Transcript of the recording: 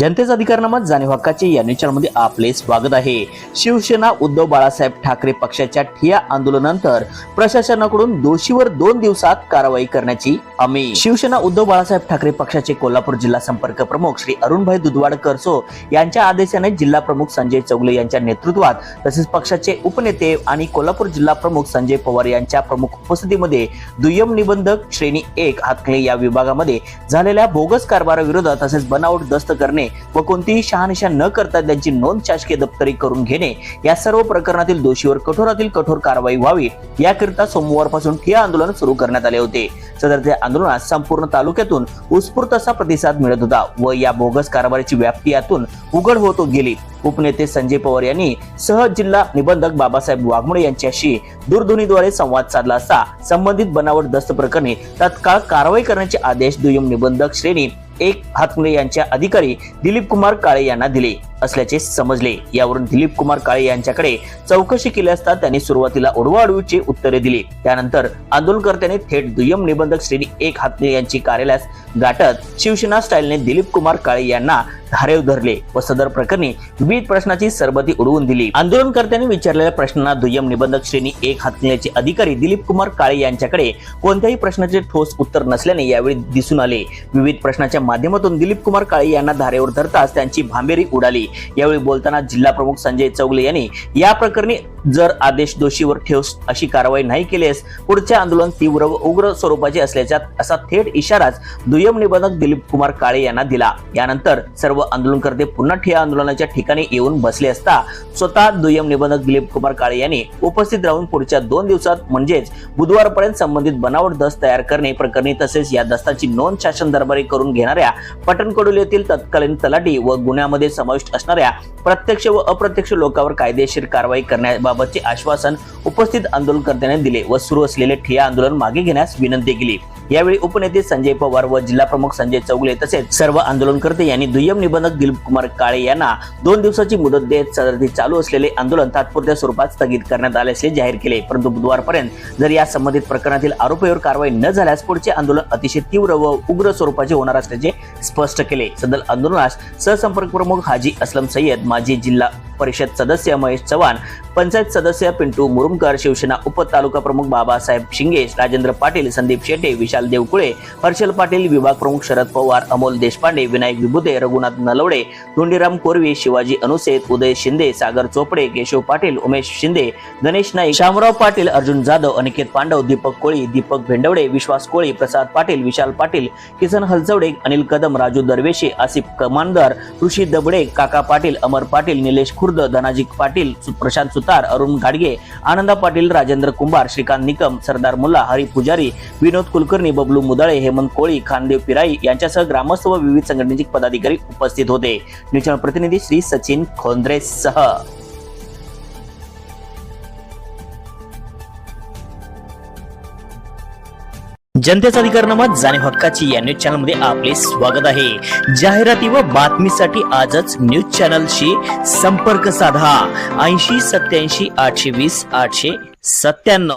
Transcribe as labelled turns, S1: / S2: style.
S1: जनतेचा अधिकारनामा जाणीव हक्काचे या न्यूज आपले स्वागत आहे. शिवसेना उद्धव बाळासाहेब ठाकरे पक्षाच्या ठिया आंदोलनानंतर प्रशासनाकडून दोषीवर दोन दिवसात कारवाई करण्याची हमी शिवसेना उद्धव बाळासाहेब ठाकरे पक्षाचे कोल्हापूर जिल्हा संपर्क प्रमुख श्री अरुणभाई दुधवाड करसो यांच्या आदेशाने जिल्हा प्रमुख संजय चौगले यांच्या नेतृत्वात तसेच पक्षाचे उपनेते आणि कोल्हापूर जिल्हा प्रमुख संजय पवार यांच्या प्रमुख उपस्थितीमध्ये दुय्यम निबंधक श्रेणी एक हातकले या विभागामध्ये झालेल्या बोगस कारभाराविरोधात तसेच बनावट दस्त करणे व कोणतीही शहानिशा न करता त्यांची नोंद शासकीय दप्तरी करून घेणे या सर्व प्रकरणातील दोषीवर कठोरातील कठोर कारवाई व्हावी याकरिता सोमवारपासून ठिय्या आंदोलन सुरू करण्यात आले होते. सदरच्या आंदोलनास संपूर्ण तालुक्यातून उत्स्फूर्त असा प्रतिसाद मिळत होता व या बोगस कारभाराची व्याप्ती यातून उघड होत गेली. उपनेते संजय पवार यांनी सह जिल्हा निबंधक बाबासाहेब वाघमोडे यांच्याशी दूरध्वनीद्वारे संवाद साधला असता संबंधित बनावट दस्त प्रकरणी तत्काळ कारवाई करण्याचे आदेश दुय्यम निबंधक श्रेणी एक हातमुळे यांच्या अधिकारी दिलीप कुमार काळे यांना दिले असल्याचे समजले. यावरून दिलीप कुमार काळे यांच्याकडे चौकशी केली असता त्यांनी सुरुवातीला उडवाउडवीची उत्तरे दिली. त्यानंतर आंदोलनकर्त्यांनी थेट दुय्यम निबंधक श्रेणी एक हातमुले यांची कार्यालयास गाठत शिवसेना स्टाईलने दिलीप कुमार काळे यांना धारेव धरले व सदर प्रकरणी विविध प्रश्नाची सरबती उडवून दिली. आंदोलनकर्त्यांनी विचारलेल्या प्रश्नांना दुय्यम निबंधक श्रेणी एक हातण्याचे अधिकारी दिलीप कुमार काळे यांच्याकडे कोणत्याही प्रश्नाचे ठोस उत्तर नसल्याने यावेळी दिसून आले. विविध प्रश्नाच्या माध्यमातून दिलीप कुमार काळे यांना धारेवर धरताच त्यांची भांबेरी उडाली. यावेळी बोलताना जिल्हा प्रमुख संजय चौगले यांनी या प्रकरणी जर आदेश दोषीवर ठेवस अशी कारवाई नाही केल्यास पुढचे आंदोलन तीव्र व उग्र स्वरूपाचे असल्याचा असा थेट इशाराच दुय्यम निबंधक दिलीप कुमार काळे यांना दिला. यानंतर सर्व आंदोलनकर्ते पुन्हा ठिया आंदोलनाच्या ठिकाणी येऊन बसले असता स्वतः दुय्यम निबंधक दिलीप कुमार काळे यांनी उपस्थित राहून पुढच्या दोन दिवसात म्हणजेच बुधवारपर्यंत संबंधित बनावट दस्त तयार करणे प्रकरणी तसेच या दस्ताची नोंद शासन दरबारी करून घेणाऱ्या पटणकडोल येथील तत्कालीन तलाठी व गुन्ह्यामध्ये समाविष्ट असणाऱ्या प्रत्यक्ष व अप्रत्यक्ष लोकांवर कायदेशीर कारवाई करण्याबाबतचे आश्वासन उपस्थित आंदोलनकर्त्यांनी दिले व सुरू असलेले ठिया आंदोलन मागे घेण्यास विनंती केली. यावेळी उपनेते संजय पवार व जिल्हा प्रमुख संजय चौगले तसेच सर्व आंदोलनकर्ते यांनी दुय्यम निबंधक दिलीप कुमार काळे यांना दोन दिवसाची मुदत देत सदरती चालू असलेले आंदोलन तात्पुरत्या स्वरूपात स्थगित करण्यात आले असे जाहीर केले. परंतु बुधवारपर्यंत जर या संबंधित प्रकरणातील आरोपीवर कारवाई न झाल्यास पुढचे आंदोलन अतिशय तीव्र व उग्र स्वरूपाचे होणार असल्याचे स्पष्ट केले. सदर आंदोलनास सहसंपर्क प्रमुख हाजी असलम सय्यद माजी जिल्हा परिषद सदस्य महेश चव्हाण पंचायत सदस्य पिंटू मुरुमकर शिवसेना उपतालुका प्रमुख बाबासाहेब शिंगे राजेंद्र पाटील संदीप शेटे विशाल देवकुळे हर्षल पाटील विभाग प्रमुख शरद पवार अमोल देशपांडे विनायक विभुते रघुनाथ नलवडे धोंडीराम कोरवी शिवाजी अनुसेत उदय शिंदे सागर चोपडे केशव पाटील उमेश शिंदे गणेश नाईक शामराव पाटील अर्जुन जाधव अनिकेत पांडव दीपक कोळी दीपक भेंडवडे विश्वास कोळी प्रसाद पाटील विशाल पाटील किसन हलचवडे अनिल कदम राजू दरवेशे आसिफ कमानदार ऋषी दबडे काका पाटील अमर पाटील निलेश खुर्द धनाजी पाटील सु- प्रशांत सुतार अरुण गाडगे आनंदा पाटील राजेंद्र कुंभार श्रीकांत निकम सरदार मुल्ला हरी पुजारी विनोद कुलकर्णी बबलू मुदाळे हेमंत कोळी खानदेव पिराई यांच्यासह ग्रामस्थ व विविध संघटनेचे पदाधिकारी उपस्थित होते. न्यूज चॅनल प्रतिनिधी श्री सचिन खोंद्रे सह. जनतेचा अधिकारनामा जाणीव हक्काची या न्यूज चॅनलमध्ये आपले स्वागत आहे. जाहिराती व बातमीसाठी आजच न्यूज चॅनलशी संपर्क साधा. ऐंशी सत्याऐंशी आठशे वीस आठशे सत्त्याण्णव.